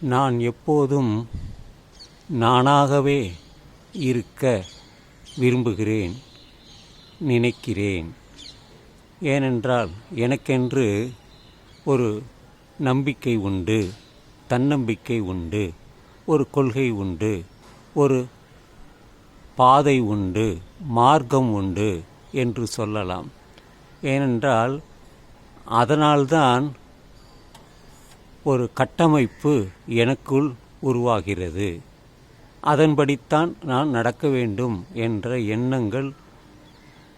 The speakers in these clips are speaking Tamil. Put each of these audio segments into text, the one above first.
நான் எப்போதும் நானாகவே இருக்க விரும்புகிறேன் நினைக்கிறேன். ஏனென்றால் எனக்கென்று ஒரு நம்பிக்கை உண்டு தன்னம்பிக்கை உண்டு ஒரு கொள்கை உண்டு ஒரு பாதை உண்டு மார்க்கம் உண்டு என்று சொல்லலாம். ஏனென்றால் அதனால்தான் ஒரு கட்டமைப்பு எனக்குள் உருவாகிறது. அதன்படித்தான் நான் நடக்க வேண்டும் என்ற எண்ணங்கள்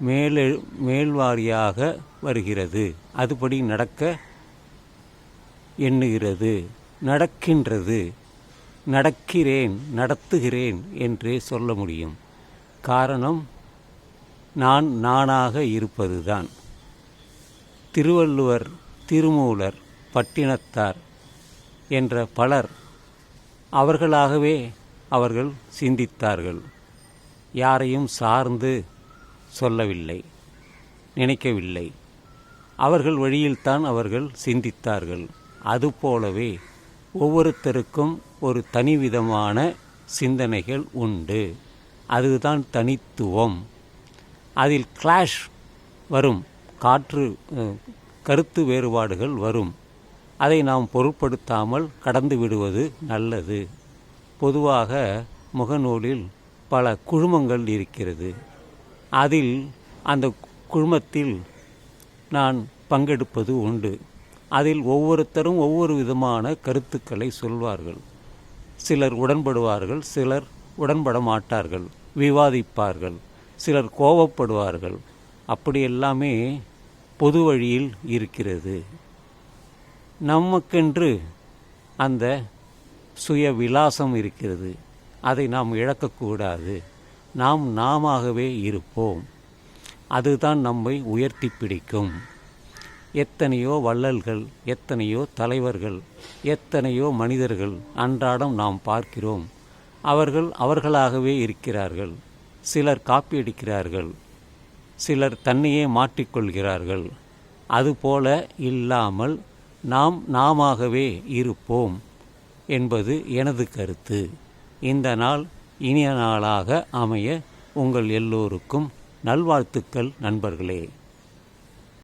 மேலே மேல்வாரியாக வருகிறது. அதுபடி நடக்க எண்ணுகிறது. நடக்கின்றது. நடக்கிறேன் நடத்துகிறேன் என்றே சொல்ல முடியும். காரணம் நான் நானாக இருப்பதுதான். திருவள்ளுவர் திருமூலர் பட்டினத்தார் என்ற பலர் அவர்களாகவே அவர்கள் சிந்தித்தார்கள். யாரையும் சார்ந்து சொல்லவில்லை நினைக்கவில்லை. அவர்கள் வழியில்தான் அவர்கள் சிந்தித்தார்கள். அதுபோலவே ஒவ்வொருத்தருக்கும் ஒரு தனிவிதமான சிந்தனைகள் உண்டு. அதுதான் தனித்துவம். அதில் கிளாஷ் வரும் காற்று கருத்து வேறுபாடுகள் வரும். அதை நாம் பொருட்படுத்தாமல் கடந்து விடுவது நல்லது. பொதுவாக முகநூலில் பல குழுமங்கள் இருக்கிறது. அதில் அந்த குழுமத்தில் நான் பங்கெடுப்பது உண்டு. அதில் ஒவ்வொருத்தரும் ஒவ்வொரு விதமான கருத்துக்களை சொல்வார்கள். சிலர் உடன்படுவார்கள் சிலர் உடன்பட மாட்டார்கள் விவாதிப்பார்கள் சிலர் கோபப்படுவார்கள். அப்படி எல்லாமே பொது வழியில் இருக்கிறது. நமக்கென்று அந்த சுய விலாசம் இருக்கிறது. அதை நாம் இழக்கக்கூடாது. நாம் நாமாகவே இருப்போம். அதுதான் நம்மை உயர்த்தி பிடிக்கும். எத்தனையோ வள்ளல்கள் எத்தனையோ தலைவர்கள் எத்தனையோ மனிதர்கள் அன்றாடம் நாம் பார்க்கிறோம். அவர்கள் அவர்களாகவே இருக்கிறார்கள். சிலர் காப்பியடிக்கிறார்கள். சிலர் தன்னையே மாட்டிக்கொள்கிறார்கள். அதுபோல இல்லாமல் நாம் நாமாகவே இருப்போம் என்பது எனது கருத்து. இந்த நாள் இனிய நாளாக அமைய உங்கள் எல்லோருக்கும் நல்வாழ்த்துக்கள் நண்பர்களே.